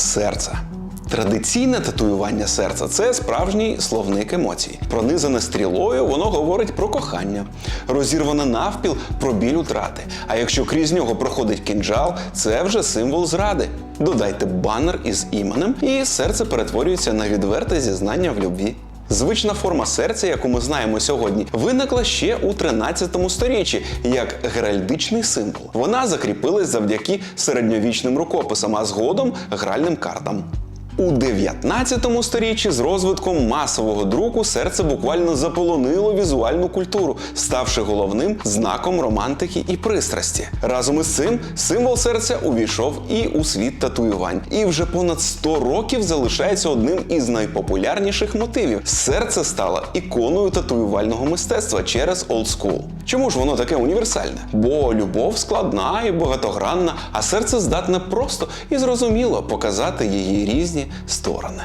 серце. Традиційне татуювання серця це справжній словник емоцій. Пронизане стрілою, воно говорить про кохання, розірване навпіл про біль утрати. А якщо крізь нього проходить кінжал, це вже символ зради. Додайте банер із іменем, і серце перетворюється на відверте зізнання в любві. Звична форма серця, яку ми знаємо сьогодні, виникла ще у 13 сторіччі як геральдичний символ. Вона закріпилась завдяки середньовічним рукописам, а згодом гральним картам. У 19 сторіччі з розвитком масового друку серце буквально заполонило візуальну культуру, ставши головним знаком романтики і пристрасті. Разом із цим символ серця увійшов і у світ татуювань, і вже понад 100 років залишається одним із найпопулярніших мотивів. Серце стало іконою татуювального мистецтва через олдскул. Чому ж воно таке універсальне? Бо любов складна і багатогранна, а серце здатне просто і зрозуміло показати її різні сторони.